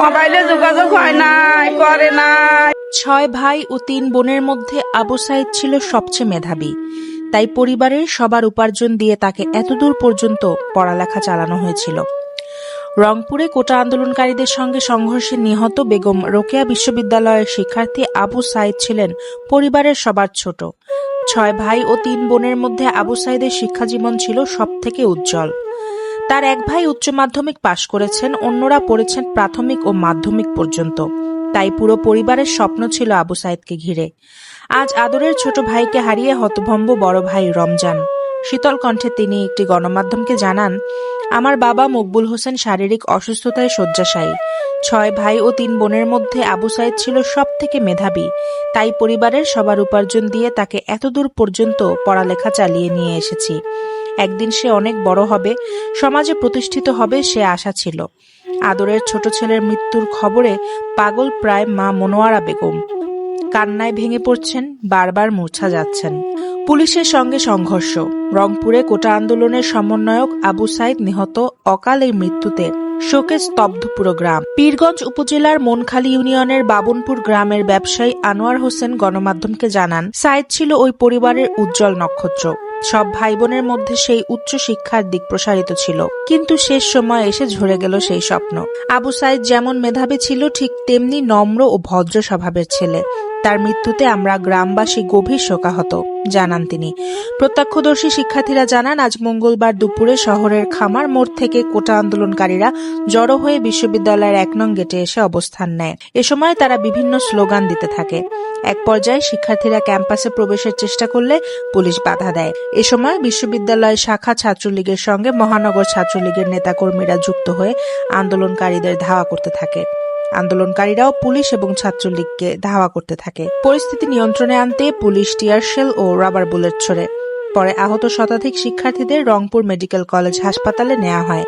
মোবাইলে যোগাযোগ হয় নাই, করে নাই। ছয় ভাই ও তিন বোনের মধ্যে আবু সাইদ ছিল সবচেয়ে মেধাবী। তাই পরিবারের সবার উপার্জন দিয়ে তাকে এতদূর পর্যন্ত পড়ালেখা চালানো হয়েছিল। রংপুরে কোটা আন্দোলনকারীদের সঙ্গে সংঘর্ষে নিহত বেগম রোকেয়া বিশ্ববিদ্যালয়ের শিক্ষার্থী আবু সাইদ ছিলেন পরিবারের সবার ছোট। ছয় ভাই ও তিন বোনের মধ্যে আবু সাইদের শিক্ষাজীবন ছিল সবথেকে উজ্জ্বল। তার এক ভাই উচ্চ মাধ্যমিক পাশ করেছেন, অন্যরা পড়েছেন প্রাথমিক ও মাধ্যমিক পর্যন্ত। তাই পুরো পরিবারের স্বপ্ন ছিল আবু সাইদকে ঘিরে। আজ আদরের ছোট ভাইকে হারিয়ে হতভম্ব বড় ভাই রমজান। শীতল কণ্ঠে তিনি একটি গণমাধ্যমকে জানান, আমার বাবা মকবুল হোসেন শারীরিক অসুস্থতায় শয্যাশায়ী। ছয় ভাই ও তিন বোনের মধ্যে আবু সাইদ ছিল সব থেকে মেধাবী। তাই পরিবারের সবার উপার্জন দিয়ে তাকে এতদূর পর্যন্ত পড়ালেখা চালিয়ে নিয়ে এসেছি। একদিন সে অনেক বড় হবে, সমাজে প্রতিষ্ঠিত হবে সে আশা ছিল। আদরের ছোট ছেলের মৃত্যুর খবরে পাগল প্রায় মা মনোয়ারা বেগম। কান্নায় ভেঙে পড়ছেন, বারবার মূর্ছা যাচ্ছেন। পুলিশের সঙ্গে সংঘর্ষ। রংপুরে কোটা আন্দোলনের সমন্বয়ক আবু সাইদ নিহত অকাল এই মৃত্যুতে শোকে স্তব্ধ পুরো গ্রাম। পীরগঞ্জ উপজেলার মনখালী ইউনিয়নের বাবনপুর গ্রামের ব্যবসায়ী আনোয়ার হোসেন গণমাধ্যমকে জানান, সাইদ ছিল ওই পরিবারের উজ্জ্বল নক্ষত্র। সব ভাই বোনের মধ্যে সেই উচ্চ শিক্ষার দিক প্রসারিত ছিল। কিন্তু শেষ সময় এসে ঝরে গেল সেই স্বপ্ন। আবু সাইদ যেমন মেধাবী ছিল, ঠিক তেমনি নম্র ও ভদ্র স্বভাবের ছেলে। তার মৃত্যুতে আমরা গ্রামবাসী গভীর শোকাহত, জানান তিনি। প্রত্যক্ষদর্শী শিক্ষার্থীরা জানান, আজ মঙ্গলবার দুপুরে শহরের খামার মোড় থেকে কোটা আন্দোলনকারীরা জড়ো হয়ে বিশ্ববিদ্যালয়ের এক নং গেটে এসে অবস্থান নেয়। এ সময় তারা বিভিন্ন স্লোগান দিতে থাকে। এক পর্যায়ে শিক্ষার্থীরা ক্যাম্পাসে প্রবেশের চেষ্টা করলে পুলিশ বাধা দেয়। এ সময় বিশ্ববিদ্যালয় শাখা ছাত্রলীগের সঙ্গে মহানগর ছাত্রলীগের নেতাকর্মীরা যুক্ত হয়ে আন্দোলনকারীদের ধাওয়া করতে থাকে। আন্দোলনকারীরাও পুলিশ এবং ছাত্রলীগকে ধাওয়া করতে থাকে। পরিস্থিতি নিয়ন্ত্রণে আনতে পুলিশ টিয়ারশেল ও রাবার বুলেট ছোড়ে। পরে আহত শতাধিক শিক্ষার্থীদের রংপুর মেডিকেল কলেজ হাসপাতালে নেওয়া হয়।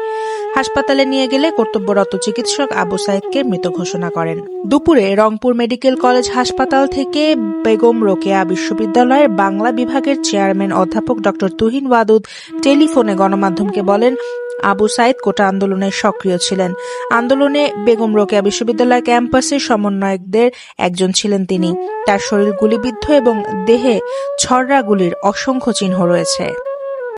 হাসপাতালে নিয়ে গেলে কর্তব্যরত চিকিৎসক আবু সাইদকে মৃত ঘোষণা করেন। দুপুরে রংপুর মেডিকেল কলেজ হাসপাতাল থেকে বেগম রোকেয়া বিশ্ববিদ্যালয়ের বাংলা বিভাগের চেয়ারম্যান অধ্যাপক ডক্টর তুহিন ওয়াদুদ টেলিফোনে গণমাধ্যমকে বলেন, আবু সাইদ কোটা আন্দোলনে সক্রিয় ছিলেন। আন্দোলনে বেগম রোকেয়া বিশ্ববিদ্যালয় ক্যাম্পাসের সমন্বয়কদের একজন ছিলেন তিনি। তার শরীর গুলিবিদ্ধ এবং দেহে ছররা গুলির অসংখ্য চিহ্ন রয়েছে।